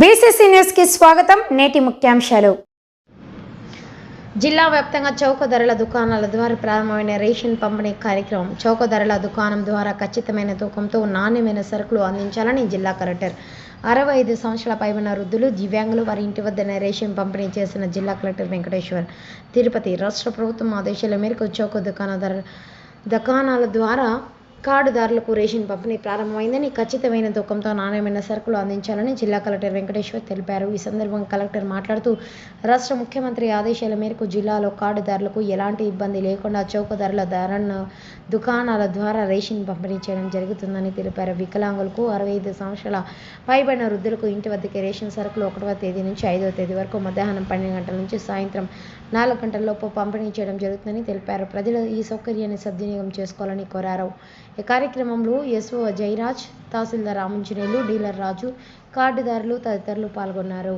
BCC న్యూస్కి స్వాగతం. నేటి ముఖ్యాంశాలు. జిల్లా వ్యాప్తంగా చౌక ధరల దుకాణాల ద్వారా ప్రారంభమైన రేషన్ పంపిణీ కార్యక్రమం చౌక ధరల దుకాణం ద్వారా ఖచ్చితమైన తూకంతో నాణ్యమైన సరుకులు అందించాలని జిల్లా కలెక్టర్. అరవై ఐదు సంవత్సరాల పైబడిన వృద్ధులు దివ్యాంగులు వారి ఇంటి వద్దనే రేషన్ పంపిణీ చేసిన జిల్లా కలెక్టర్ వెంకటేశ్వర్. తిరుపతి రాష్ట్ర ప్రభుత్వం ఆదేశాల మేరకు చౌక దుకాణ ధర దుకాణాల ద్వారా కార్డుదారులకు రేషన్ పంపిణీ ప్రారంభమైందని ఖచ్చితమైన తూకంతో నాణ్యమైన సరుకులు అందించాలని జిల్లా కలెక్టర్ వెంకటేశ్వర్ తెలిపారు. ఈ సందర్భంగా కలెక్టర్ మాట్లాడుతూ రాష్ట్ర ముఖ్యమంత్రి ఆదేశాల మేరకు జిల్లాలో కార్డుదారులకు ఎలాంటి ఇబ్బంది లేకుండా చౌక ధరల ధరను దుకాణాల ద్వారా రేషన్ పంపిణీ చేయడం జరుగుతుందని తెలిపారు. వికలాంగులకు అరవై ఐదు సంవత్సరాల పైబడిన వృద్ధులకు ఇంటి వద్దకే రేషన్ సరుకులు ఒకటవ తేదీ నుంచి ఐదవ తేదీ వరకు మధ్యాహ్నం పన్నెండు గంటల నుంచి సాయంత్రం నాలుగు గంటల లోపు పంపిణీ చేయడం జరుగుతుందని తెలిపారు. ప్రజలు ఈ సౌకర్యాన్ని సద్వినియోగం చేసుకోవాలని కోరారు. ఈ కార్యక్రమంలో ఎస్ఓ జయరాజ్ తహసీల్దార్ రామంజనేయులు డీలర్ రాజు కార్డుదారులు తదితరులు పాల్గొన్నారు.